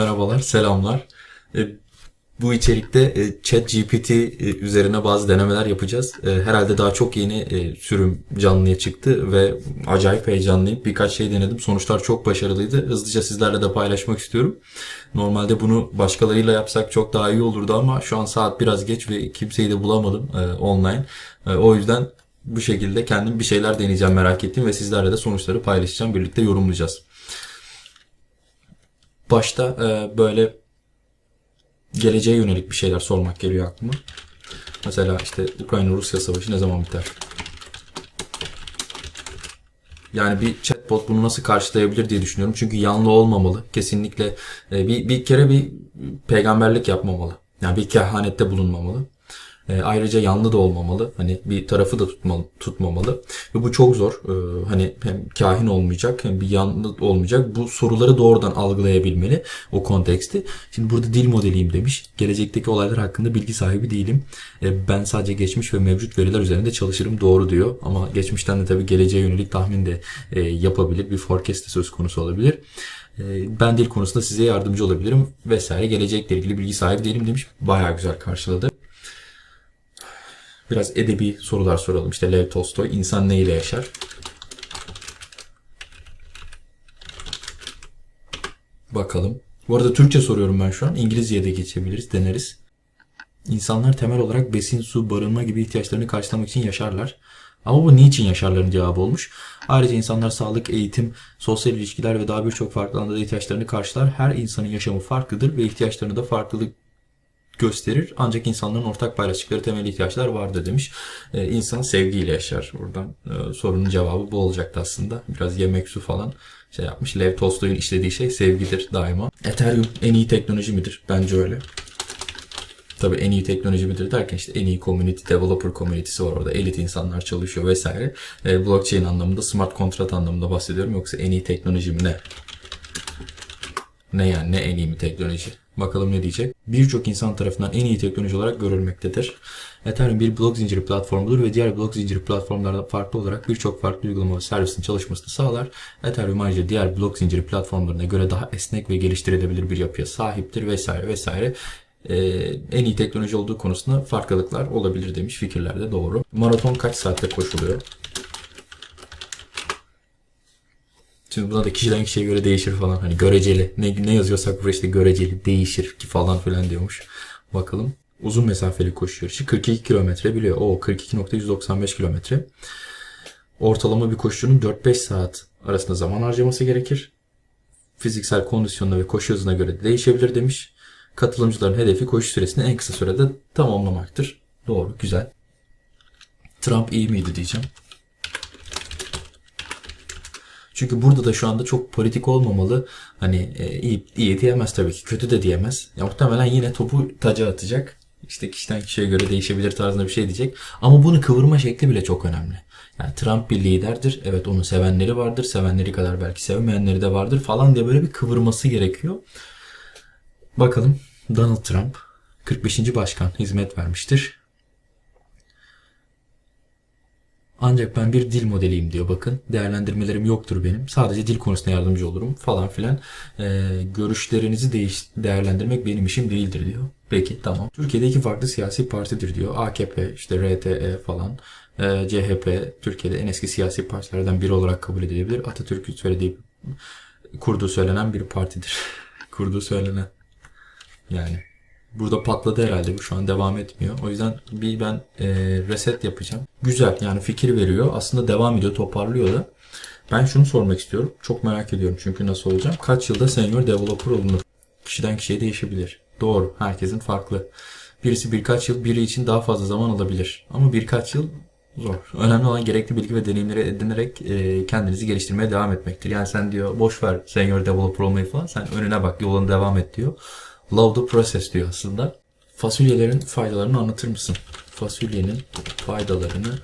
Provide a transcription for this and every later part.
Merhabalar, selamlar. E, Bu içerikte e, ChatGPT e, üzerine bazı denemeler yapacağız. Herhalde daha çok yeni sürüm canlıya çıktı ve acayip heyecanlıyım. Birkaç şey denedim. Sonuçlar çok başarılıydı. Hızlıca sizlerle de paylaşmak istiyorum. Normalde bunu başkalarıyla yapsak çok daha iyi olurdu ama şu an saat biraz geç ve kimseyi de bulamadım online. O yüzden bu şekilde kendim bir şeyler deneyeceğim merak ettim ve sizlerle de sonuçları paylaşacağım. Birlikte yorumlayacağız. Başta e, böyle geleceğe yönelik bir şeyler sormak geliyor aklıma. Mesela işte Ukrayna-Rusya savaşı ne zaman biter? Yani bir chatbot bunu nasıl karşılayabilir diye düşünüyorum. Çünkü yanlı olmamalı. Kesinlikle e, bir, bir kere bir peygamberlik yapmamalı. Yani bir kehanette bulunmamalı. E, ayrıca yanlı da olmamalı. Hani bir tarafı da tutmalı, tutmamalı. Ve bu çok zor. E, hani hem kahin olmayacak hem bir yanlı olmayacak. Bu soruları doğrudan algılayabilmeli o konteksti. Şimdi burada dil modeliyim demiş. Gelecekteki olaylar hakkında bilgi sahibi değilim. E, ben sadece geçmiş ve mevcut veriler üzerinde çalışırım doğru diyor. Ama geçmişten de tabii geleceğe yönelik tahmin de e, yapabilir. Bir forecast de söz konusu olabilir. E, ben dil konusunda size yardımcı olabilirim vesaire. Gelecekle ilgili bilgi sahibi değilim demiş. Bayağı güzel karşıladı. Biraz edebi sorular soralım. İşte Lev Tolstoy insan ne ile yaşar? Bakalım. Bu arada Türkçe soruyorum ben şu an. İngilizceye de geçebiliriz, deneriz. İnsanlar temel olarak besin, su, barınma gibi ihtiyaçlarını karşılamak için yaşarlar. Ama bu niçin yaşarların cevabı olmuş. Ayrıca insanlar sağlık, eğitim, sosyal ilişkiler ve daha birçok farklı alanda da ihtiyaçlarını karşılar. Her insanın yaşamı farklıdır ve ihtiyaçlarını da farklılık gösterir. Ancak insanların ortak paylaştıkları temel ihtiyaçlar vardır demiş. Ee, insan sevgiyle yaşar. Buradan e, sorunun cevabı bu olacaktı aslında. Biraz yemek, su falan şey yapmış. Lev Tolstoy'un işlediği şey sevgidir daima. Ethereum en iyi teknoloji midir? Bence öyle. Tabii en iyi teknoloji midir derken işte en iyi community, developer community'si var orada. Elit insanlar çalışıyor vesaire. E, blockchain anlamında, smart kontrat anlamında bahsediyorum. Yoksa en iyi teknoloji mi ne? Ne yani ne en iyi mi teknoloji? Bakalım ne diyecek. Birçok insan tarafından en iyi teknoloji olarak görülmektedir. Ethereum bir blok zinciri platformudur ve diğer blok zinciri platformlardan farklı olarak birçok farklı uygulama ve servisin çalışmasını sağlar. Ethereum ayrıca diğer blok zinciri platformlarına göre daha esnek ve geliştirilebilir bir yapıya sahiptir vesaire vesaire. Ee, en iyi teknoloji olduğu konusunda farklılıklar olabilir demiş fikirler de doğru. Maraton kaç saatte koşuluyor? Şimdi buna da kişiden kişiye göre değişir falan. Hani göreceli. Ne, ne yazıyorsak buraya işte göreceli değişir ki falan filan diyormuş. Bakalım. Uzun mesafeli koşu yarışı 42 kilometre biliyor. O 42.195 kilometre. Ortalama bir koşucunun 4-5 saat arasında zaman harcaması gerekir. Fiziksel kondisyonuna ve koşu hızına göre de değişebilir demiş. Katılımcıların hedefi koşu süresini en kısa sürede tamamlamaktır. Doğru, güzel. Trump iyi miydi diyeceğim. Çünkü burada da şu anda çok politik olmamalı. Hani e, iyi, iyi diyemez tabii ki. Kötü de diyemez. Ya muhtemelen yine topu taca atacak. İşte kişiden kişiye göre değişebilir tarzında bir şey diyecek. Ama bunu kıvırma şekli bile çok önemli. Yani Trump bir liderdir. Evet onun sevenleri vardır. Sevenleri kadar belki sevmeyenleri de vardır falan diye böyle bir kıvırması gerekiyor. Bakalım Donald Trump 45. başkan hizmet vermiştir. Ancak ben bir dil modeliyim diyor bakın. Değerlendirmelerim yoktur benim. Sadece dil konusunda yardımcı olurum falan filan. Ee, görüşlerinizi değiş değerlendirmek benim işim değildir diyor. Peki tamam. Türkiye'de iki farklı siyasi partidir diyor. AKP, işte RTE falan. Ee, CHP Türkiye'de en eski siyasi partilerden biri olarak kabul edilebilir. Atatürk'ün söylediği kurduğu söylenen bir partidir. kurduğu söylenen. Yani Burada patladı herhalde bu şu an devam etmiyor. O yüzden bir ben e, reset yapacağım. Güzel yani fikir veriyor. Aslında devam ediyor toparlıyor da. Ben şunu sormak istiyorum. Çok merak ediyorum çünkü nasıl olacak. Kaç yılda senior developer olunur? Kişiden kişiye değişebilir. Doğru. Herkesin farklı. Birisi birkaç yıl, biri için daha fazla zaman alabilir. Ama birkaç yıl zor. Önemli olan gerekli bilgi ve deneyimleri edinerek e, kendinizi geliştirmeye devam etmektir. Yani sen diyor boş ver senior developer olmayı falan. Sen önüne bak yoluna devam et diyor. Love the process diyor aslında. Fasulyelerin faydalarını anlatır mısın? Fasulyenin faydalarını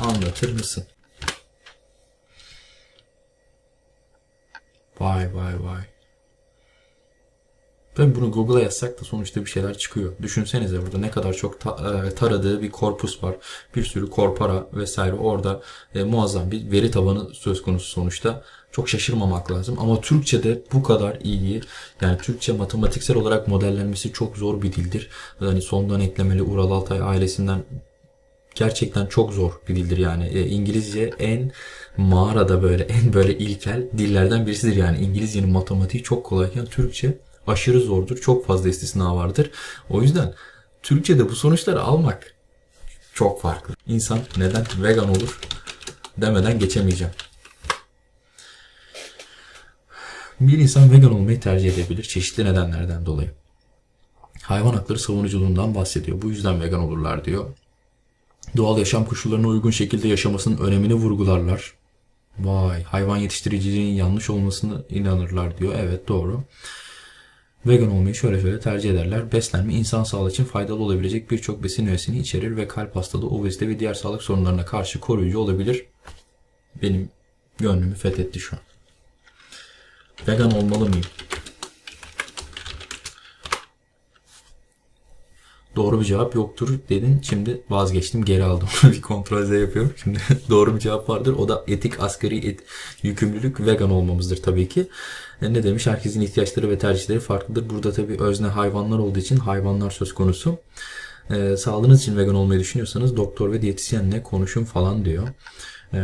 anlatır mısın? Vay vay vay. Tabii bunu Google'a yazsak da sonuçta bir şeyler çıkıyor. Düşünsenize burada ne kadar çok e, taradığı bir korpus var. Bir sürü korpora vesaire orada e, muazzam bir veri tabanı söz konusu sonuçta. Çok şaşırmamak lazım. Ama Türkçe'de bu kadar iyi yani Türkçe matematiksel olarak modellenmesi çok zor bir dildir. Hani sondan eklemeli Ural Altay ailesinden gerçekten çok zor bir dildir yani. E, İngilizce en mağarada böyle en böyle ilkel dillerden birisidir yani. İngilizcenin matematiği çok kolayken Türkçe aşırı zordur. Çok fazla istisna vardır. O yüzden Türkçe'de bu sonuçları almak çok farklı. İnsan neden vegan olur demeden geçemeyeceğim. Bir insan vegan olmayı tercih edebilir çeşitli nedenlerden dolayı. Hayvan hakları savunuculuğundan bahsediyor. Bu yüzden vegan olurlar diyor. Doğal yaşam koşullarına uygun şekilde yaşamasının önemini vurgularlar. Vay, hayvan yetiştiriciliğinin yanlış olmasını inanırlar diyor. Evet doğru. Vegan olmayı şöyle şöyle tercih ederler. Beslenme insan sağlığı için faydalı olabilecek birçok besin öğesini içerir ve kalp hastalığı, obezite ve diğer sağlık sorunlarına karşı koruyucu olabilir. Benim gönlümü fethetti şu an. Vegan olmalı mıyım? Doğru bir cevap yoktur dedin. Şimdi vazgeçtim geri aldım. bir kontrol yapıyorum. Şimdi doğru bir cevap vardır. O da etik asgari et, yükümlülük vegan olmamızdır tabii ki. E, ne demiş? Herkesin ihtiyaçları ve tercihleri farklıdır. Burada tabii özne hayvanlar olduğu için hayvanlar söz konusu. E, sağlığınız için vegan olmayı düşünüyorsanız doktor ve diyetisyenle konuşun falan diyor. E,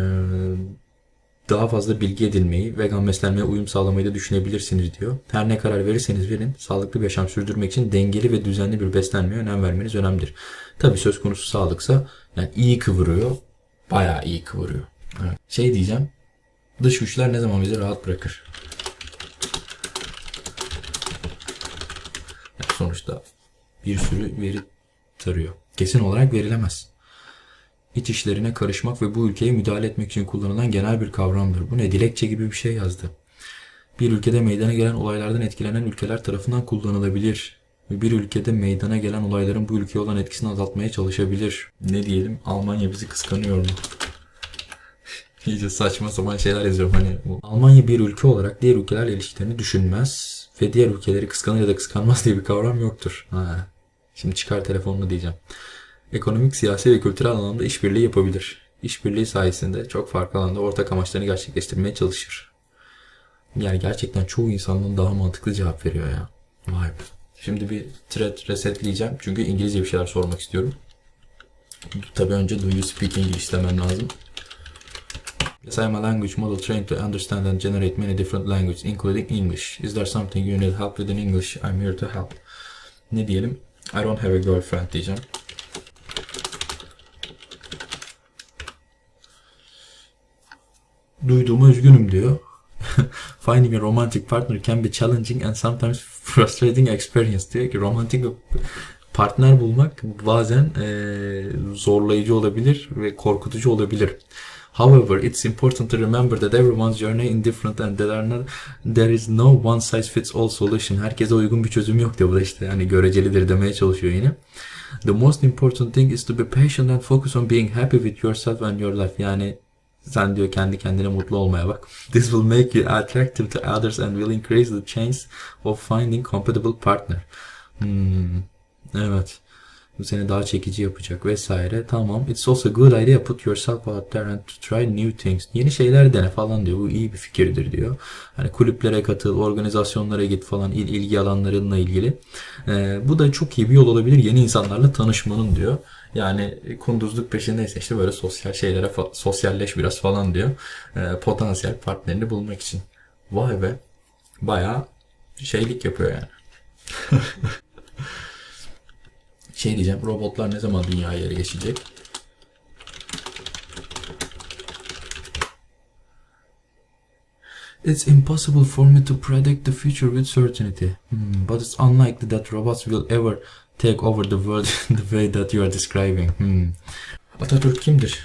daha fazla bilgi edinmeyi, vegan beslenmeye uyum sağlamayı da düşünebilirsiniz diyor. Her ne karar verirseniz verin, sağlıklı bir yaşam sürdürmek için dengeli ve düzenli bir beslenmeye önem vermeniz önemlidir. Tabii söz konusu sağlıksa yani iyi kıvırıyor, bayağı iyi kıvırıyor. Evet. Şey diyeceğim, dış güçler ne zaman bizi rahat bırakır? Yani sonuçta bir sürü veri tarıyor. Kesin olarak verilemez iç işlerine karışmak ve bu ülkeye müdahale etmek için kullanılan genel bir kavramdır. Bu ne? Dilekçe gibi bir şey yazdı. Bir ülkede meydana gelen olaylardan etkilenen ülkeler tarafından kullanılabilir. Ve bir ülkede meydana gelen olayların bu ülkeye olan etkisini azaltmaya çalışabilir. Ne diyelim? Almanya bizi kıskanıyor mu? İyice saçma sapan şeyler yazıyorum hani. Bu. Almanya bir ülke olarak diğer ülkelerle ilişkilerini düşünmez ve diğer ülkeleri kıskanır ya da kıskanmaz diye bir kavram yoktur. Ha. Şimdi çıkar telefonunu diyeceğim ekonomik, siyasi ve kültürel anlamda işbirliği yapabilir. İşbirliği sayesinde çok farklı alanda ortak amaçlarını gerçekleştirmeye çalışır. Yani gerçekten çoğu insanın daha mantıklı cevap veriyor ya. Vay be. Şimdi bir thread resetleyeceğim. Çünkü İngilizce bir şeyler sormak istiyorum. Tabii önce do you speak English demem lazım. Yes, I am a language model trained to understand and generate many different languages, including English. Is there something you need help with in English? I'm here to help. Ne diyelim? I don't have a girlfriend diyeceğim. Duyduğuma üzgünüm diyor. Finding a romantic partner can be challenging and sometimes frustrating experience diyor ki romantik partner bulmak bazen e, zorlayıcı olabilir ve korkutucu olabilir. However, it's important to remember that everyone's journey is different and there, are not, there is no one size fits all solution. Herkese uygun bir çözüm yok diyor. Bu da işte yani görecelidir demeye çalışıyor yine. The most important thing is to be patient and focus on being happy with yourself and your life. Yani sen diyor kendi kendine mutlu olmaya bak. This will make you attractive to others and will increase the chance of finding compatible partner. Hmm, evet. Bu seni daha çekici yapacak vesaire. Tamam. It's also a good idea put yourself out there and to try new things. Yeni şeyler dene falan diyor. Bu iyi bir fikirdir diyor. Hani kulüplere katıl, organizasyonlara git falan il, ilgi alanlarınla ilgili. Ee, bu da çok iyi bir yol olabilir yeni insanlarla tanışmanın diyor. Yani kunduzluk peşindeyse işte böyle sosyal şeylere sosyalleş biraz falan diyor. E, potansiyel partnerini bulmak için. Vay be. Bayağı şeylik yapıyor yani. şey diyeceğim robotlar ne zaman dünyaya geçecek? It's impossible for me to predict the future with certainty. Hmm, but it's unlikely that robots will ever take over the world the way that you are describing. Hmm. Atatürk kimdir?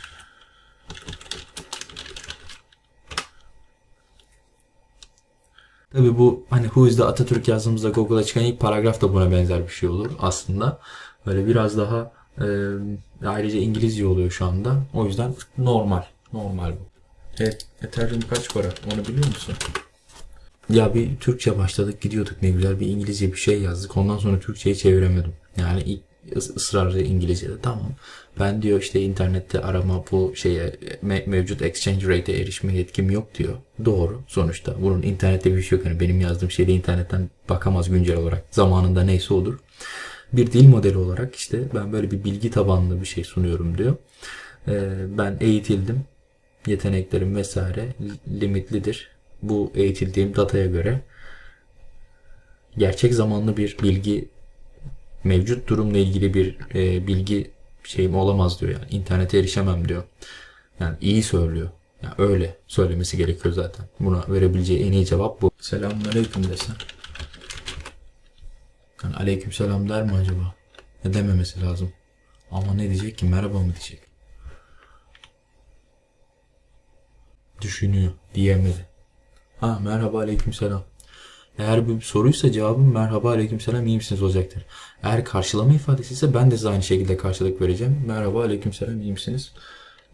Tabi bu hani Who is the Atatürk yazdığımızda Google'a çıkan ilk paragraf da buna benzer bir şey olur aslında. Böyle biraz daha e, ayrıca İngilizce oluyor şu anda. O yüzden normal. Normal bu. Evet, Ethereum kaç para? Onu biliyor musun? Ya bir Türkçe başladık gidiyorduk ne güzel bir İngilizce bir şey yazdık. Ondan sonra Türkçe'ye çeviremedim. Yani ısrarlı İngilizce'de tamam. Ben diyor işte internette arama bu şeye me- mevcut exchange rate'e erişme yetkim yok diyor. Doğru sonuçta. Bunun internette bir şey yok. Yani benim yazdığım şeyde internetten bakamaz güncel olarak. Zamanında neyse olur. Bir dil modeli olarak işte ben böyle bir bilgi tabanlı bir şey sunuyorum diyor. Ee, ben eğitildim. Yeteneklerim vesaire li- limitlidir. Bu eğitildiğim dataya göre gerçek zamanlı bir bilgi mevcut durumla ilgili bir e, bilgi şeyim olamaz diyor yani. İnternete erişemem diyor. Yani iyi söylüyor. Yani öyle söylemesi gerekiyor zaten. Buna verebileceği en iyi cevap bu. Selamünaleyküm desen. Yani aleykümselam der mi acaba? Ne dememesi lazım? Ama ne diyecek ki? Merhaba mı diyecek? Düşünüyor. Diyemedi. Ha merhaba aleykümselam. Eğer bir soruysa cevabım merhaba aleykümselam iyi misiniz olacaktır. Eğer karşılama ifadesi ise ben de size aynı şekilde karşılık vereceğim. Merhaba aleykümselam iyi misiniz?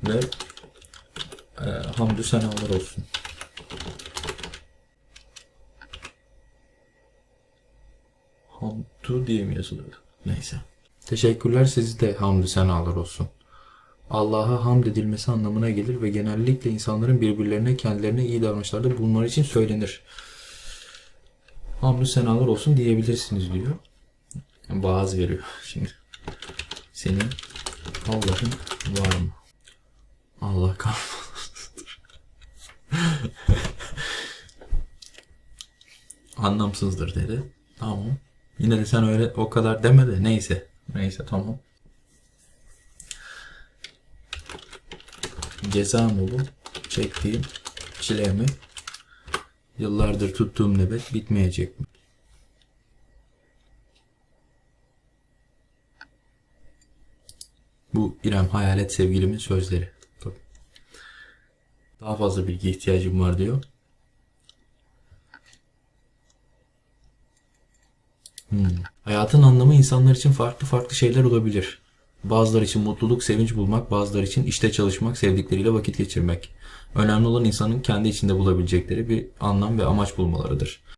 Ve e, hamdü senalar olsun. Hamdü diye mi yazılıyor? Neyse. Teşekkürler sizi de hamdü senalar olsun. Allah'a hamd edilmesi anlamına gelir ve genellikle insanların birbirlerine kendilerine iyi davranışlarda bulunmaları için söylenir. Hamdü senalar olsun diyebilirsiniz diyor. Yani veriyor şimdi. Senin Allah'ın var mı? Allah kahretsin. Anlamsızdır dedi. Tamam. Yine de sen öyle o kadar deme de neyse. Neyse tamam. Ceza mı bu? Çektiğim çile mi? Yıllardır tuttuğum nöbet bitmeyecek mi? Bu İrem Hayalet sevgilimin sözleri. Daha fazla bilgi ihtiyacım var diyor. Hmm. Hayatın anlamı insanlar için farklı farklı şeyler olabilir. Bazıları için mutluluk, sevinç bulmak, bazıları için işte çalışmak, sevdikleriyle vakit geçirmek. Önemli olan insanın kendi içinde bulabilecekleri bir anlam ve amaç bulmalarıdır.